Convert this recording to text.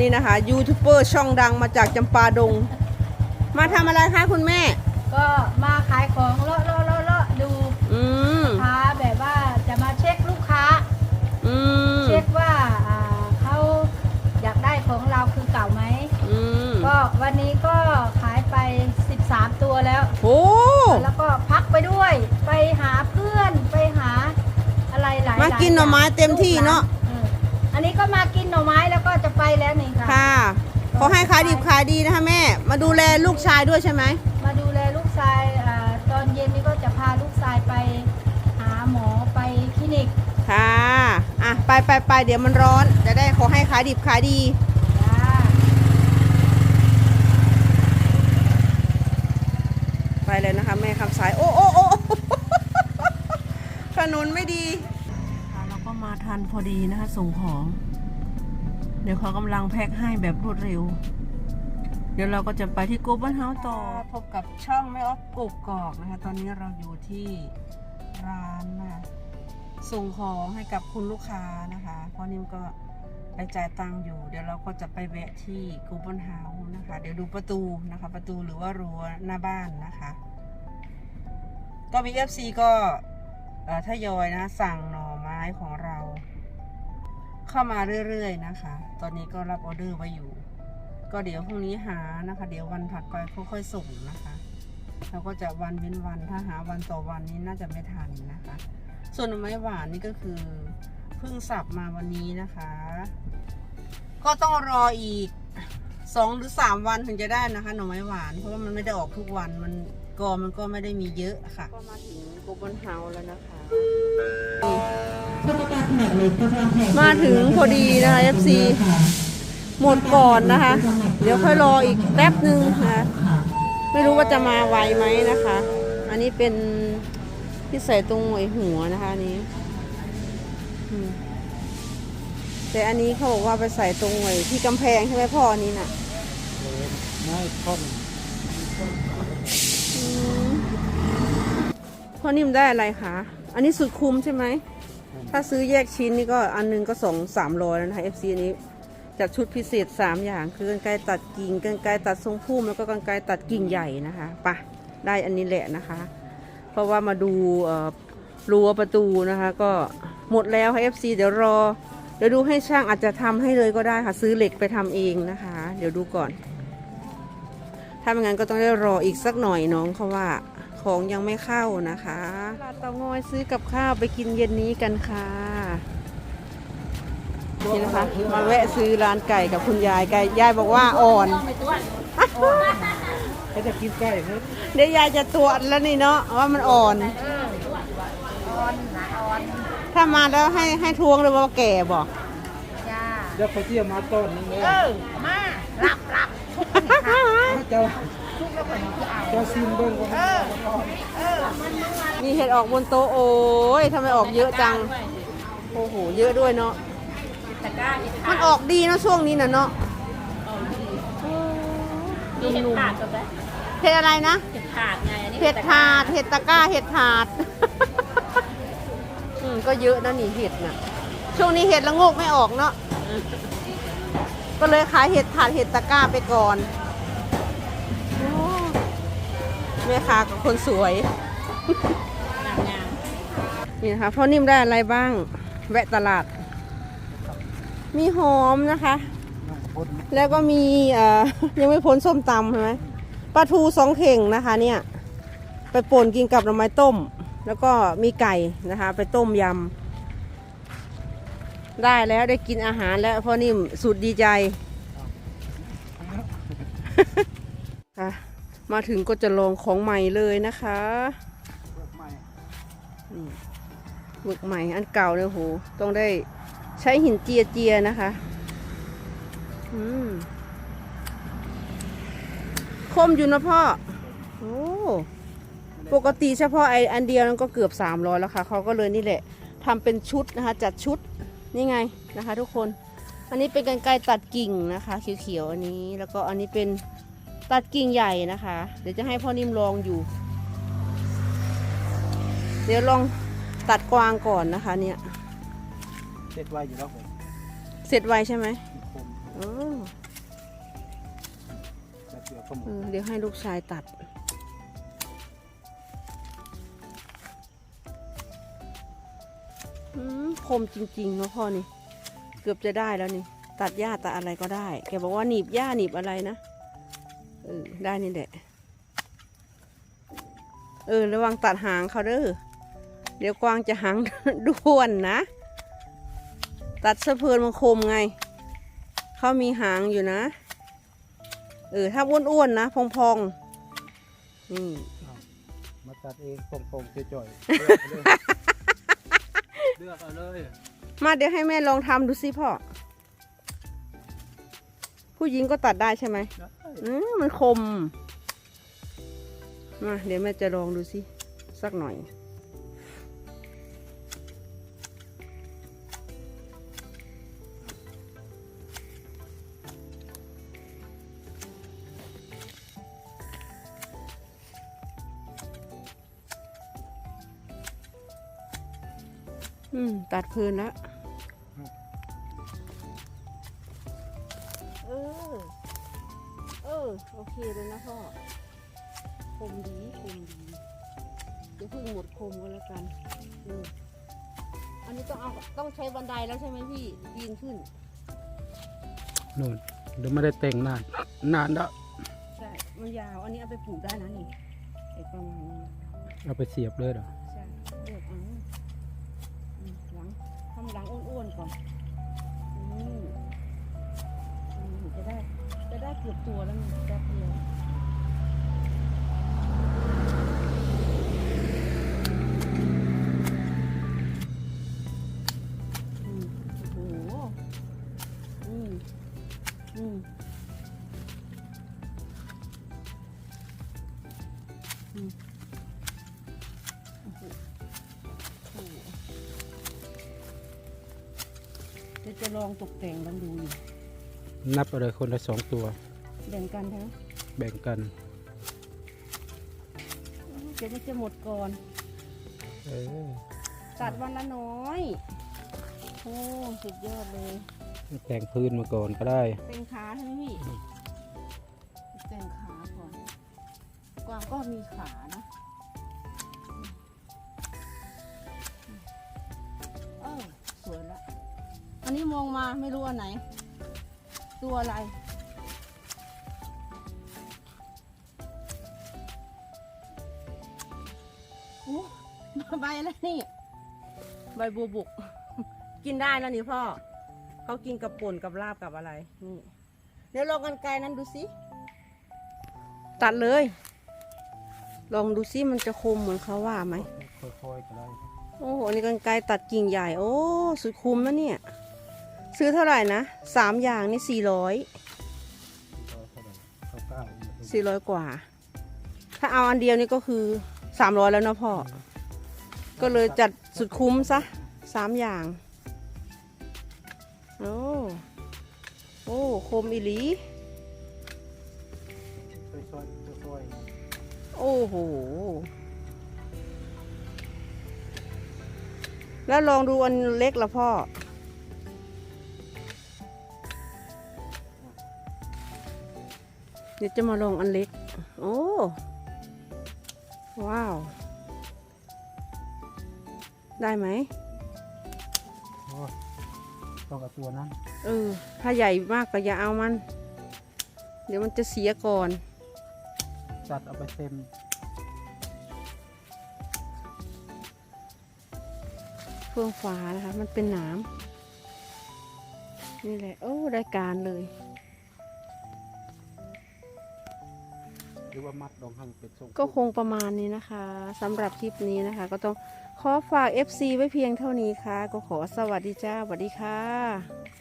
นี่นะคะยูทูบเบอร์ช่องดังมาจากจำปาดง มาทำอะไรคะคุณแม่ ก็มาขายของเลาะเลาะเลาะเลาะดูอืมลูกค้าแบบว่าจะมาเช็คลูกค้า อืมเช็คว่าอ่าเขาอยากได้ของเราคือเก่าไหม อืมก็วันนี้ก็ขายไป 13 ตัวแล้ว โอ้แล้วก็พักไปด้วย ไปหาเพื่อนไปหาอะไรหลายๆมากินหน่อไม้เต็มที่เนอะอออันนี้ก็มากินหน่อไม้แล้วก็จะ ไปแล้วนี่ค่ะ ค่ะขอให้ขายดิบขายดีนะคะแม่ มาดูแลลูกชายด้วยใช่ไหมมาดูแลลูกชายอาตอนเย็นนี้ก็จะพาลูกชายไปหาหมอไปคลินิกค่ะอะไปไปไปเดี๋ยวมันร้อน จะได้ขอให้ขายดิบขายดี จ้าไปเลยนะคะแม่คำสาย โอ้โอ้โอ้ ถนนไม่ดีเราก็มาทันพอดีนะคะส่งของเดี๋ยวเขากำลังแพ็คให้แบบรวดเร็ว เดี๋ยวเราก็จะไปที่กูบันเฮาต่อพบกับช่องแม่ออฟกกกอกนะคะ ตอนนี้เราอยู่ที่ร้านนะส่งของให้กับคุณลูกค้านะคะเพราะนิ่มก็ไปจ่ายตังค์อยู่ เดี๋ยวเราก็จะไปแวะที่กูบันเฮานะคะ เดี๋ยวดูประตูนะคะ ประตูหรือว่ารั้วหน้าบ้านนะคะ ก็มี FC ก็เอ่อทยอยนะสั่งหน่อไม้ของเรา เข้ามาเรื่อยๆนะคะ ตอนนี้ก็รับออเดอร์ไว้อยู่ ก็เดี๋ยวพรุ่งนี้หานะคะ เดี๋ยววันถัดไปค่อยๆส่งนะคะเราก็จะวันเว้นวันถ้าหาวันต่อวันนี้น่าจะไม่ทันนะคะ ส่วนน่อไม้หวานนี่ก็คือเพิ่งสับมาวันนี้นะคะ ก็ต้องรออีกสองหรือสามวันถึงจะได้นะคะ หน่อไม้หวานเพราะว่ามันไม่ได้ออกทุกวันมัน กอมันก็ไม่ได้มีเยอะค่ะ ก็มาถึงโกบอนเฮาแล้วนะคะ มาถึงพอดีนะคะ FC หมดก่อนนะคะ เดี๋ยวค่อยรออีกแป๊บหนึ่งนะคะไม่รู้ว่าจะมาไวไหมนะคะ อันนี้เป็นที่ใส่ตรงไอ้หัวนะคะอันนี้อืมแต่อันนี้เขาบอกว่าไปใส่ตรงไอ้ที่กำแพงใช่ไหมพ่ออันนี้น่ะไม่ท่อนอืม พ่อนิ่มได้อะไรคะ อันนี้สุดคุ้มใช่ไหม ถ้าซื้อแยกชิ้นนี่ก็อันหนึงก็สองสามร้อยนะคะ FC อันนี้จัดชุดพิเศษ3อย่าง คือกรรไกตัดกิ่งกรรไกตัดทรงพุ่มแล้วก็กรรไกตัดกิ่งใหญ่นะคะปะได้อันนี้แหละนะคะ เพราะว่ามาดูรั้วประตูนะคะ ก็หมดแล้วค่ะ FC เดี๋ยวรอเดี๋ยวดูให้ช่างอาจจะทำให้เลยก็ได้ค่ะ ซื้อเหล็กไปทำเองนะคะ เดี๋ยวดูก่อน ถ้าไม่งั้นก็ต้องได้รออีกสักหน่อยน้องเขาว่า ของยังไม่เข้านะคะลาดเตางอยซื้อกับข้าวไปกินเย็นนี้กันค่ะ นี่นะคะ มาแวะซื้อร้านไก่กับคุณยายไก่ยายบอกว่าอ่อน เขาจะกินไก่ครับเดี๋ยวยายจะตรวจแล้วนี่เนาะว่ามันอ่อน ถ้ามาแล้วให้ให้ทวงเลยว่าแก่บอก จ้า เดี๋ยวเขาเที่ยวมาต้นนึงเลย เออ มา รับรับ เจ้าเจ้าซิมเบิ้งว่ามีเห็ดออกบนโต๊ะโอ้ยทำไมออกเยอะจัง โอ้โห เยอะด้วยเนาะ ตะกร้าอีกมันออกดีเนอะช่วงนี้นะเนาะมีเห็ดขาดกับแบบเห็ดอะไรนะ เห็ดขาดไง อันนี้เห็ดถาด เห็ดตะกร้า เห็ดถาด อืมก็เยอะนะนี่เห็ดน่ะ ช่วงนี้เห็ดละโงกไม่ออกเนาะ ก็เลยขายเห็ดถาดเห็ดตะกร้าไปก่อน แม่ค้ากับคนสวยงามนี่นะคะพ่อนิ่มได้อะไรบ้าง แวะตลาด มีหอมนะคะคนแล้วก็มีเอ่อยังไม่พ้นส้มตำใช่ไหมปลาทูสองเข่งนะคะ เนี่ย ไปป่นกินกับหน่อไม้ต้ม แล้วก็มีไก่นะคะ ไปต้มยำได้แล้วได้กินอาหารแล้วพ่อนิ่มสุดดีใจค่ะ มาถึงก็จะลองของใหม่เลยนะคะใหม่หมึกใหม่อันเก่าเนี่ยโหต้องได้ใช้หินเจียเจียนะคะอืมคมอยู่นะพ่อ โอ้ปกติเฉพาะไออันเดียวนั้นก็เกือบ300แล้วค่ะเขาก็เลยนี่แหละทำเป็นชุดนะคะ จัดชุดนี่ไงนะคะ ทุกคน อันนี้เป็นกันไกรตัดกิ่งนะคะ เขียวๆอันนี้ แล้วก็อันนี้เป็น ตัดกิ่งใหญ่นะคะ เดี๋ยวจะให้พ่อนิ่มลองอยู่ เดี๋ยวลองตัดกวางก่อนนะคะ เนี่ย เสร็จไวอยู่แล้วผมเสร็จไวใช่ไหมคมโอ้อ๋อแบบเดียวก็หมเอดอเดี๋ยวให้ลูกชายตัด อืมคมจริงๆเนาะพ่อนี่ เกือบจะได้แล้วนี่ ตัดหญ้าตัดอะไรก็ได้ แกบอกว่าหนีบหญ้าหนีบอะไรนะเออได้นี่แหละ เออ ระวังตัดหางเขาเด้อ เดี๋ยวกวางจะหางด้วนนะ ตัดสะเพลินมันคมไง เขามีหางอยู่นะ เออ ถ้าอ้วนๆนะ พองๆ นี่ มาตัดเองตรงๆจ่อยๆเลือกเอาเลย มาเดี๋ยวให้แม่ลองทำดูสิพ่อ ผู้หญิงก็ตัดได้ใช่ไหมได้อืมมันคม มา เดี๋ยวแม่จะลองดูสิสักหน่อย อืม ตัดเพลินแล้ว เออ เออ โอเคเลยนะพ่อคมดีคมดีเดี๋ยวเพิ่งหมดคมกันแล้วกันอืมอันนี้ต้องเอาต้องใช้บันไดแล้วใช่ไหมพี่ปีนขึ้นนู่นเดี๋ยวไม่ได้แต่งนาน นานแล้วใช่มันยาวอันนี้เอาไปปลูกได้นะนี่ไอ้ประมาณนี้เอาไปเสียบเลยเหรอใช่เลือกเอาอืมหลังทำหลังอ้วนๆก่อน จะได้จะได้เกือบตัวแล้วนี่แป๊บเดียวโอ้โหอืมอืมอืมโอ้โหจะลองตกแต่งลองดูอยู่ นับเอาเลยคนละสองตัว แบ่งกันใช่ไหมแบ่งกันเดี๋ยวมันจะหมดก่อน เออตัดวันละน้อย โอ้สุดยอดเลย แต่งพื้นมาก่อนก็ได้แต่งขาใช่ไหมพี่แต่งขาก่อน กวางก็มีขานะเออสวยละ อันนี้มองมาไม่รู้อันไหน ตัวอะไร โอ้ใบอะไรนี่ ใบบัวบุก กินได้แล้วนี่พ่อ เขากินกับป่นกับลาบกับอะไร นี่ เดี๋ยวลองกันไกลนั้นดูสิ ตัดเลย ลองดูสิมันจะคมเหมือนเขาว่าไหมค่อยๆก็ได้โอ้โหอันนี้กันไกลตัดกิ่งใหญ่ โอ้ สุดคุ้มนะเนี่ย ซื้อเท่าไหร่นะสามอย่างนี่สี่ร้อยสี่ร้อยกว่า ถ้าเอาอันเดียวนี่ก็คือสามร้อยแล้วนะพ่อ ก็เลยจัดสุดคุ้มซะสามอย่าง โอ้โอ้คมอีหลีค่อยๆค่อยโอ้โห แล้วลองดูอันเล็กละพ่อ เดี๋ยวจะมาลองอันเล็ก โอ้ ว้าว ได้ไหมๆโอ้ต้องกับตัวนั้นเออ ถ้าใหญ่มากก็อย่าเอามัน เดี๋ยวมันจะเสียก่อน จัดเอาไปเต็มเฟื่องฟ้านะคะ มันเป็นหนามนี่แหละ โอ้ ได้การเลย รือว่ามัดลองให้มันเป็นทรงก็คงประมาณนี้นะคะสำหรับคลิปนี้นะคะ ก็ต้องขอฝาก FC ไว้เพียงเท่านี้ค่ะ ก็ขอสวัสดีจ้าสวัสดีค่ะ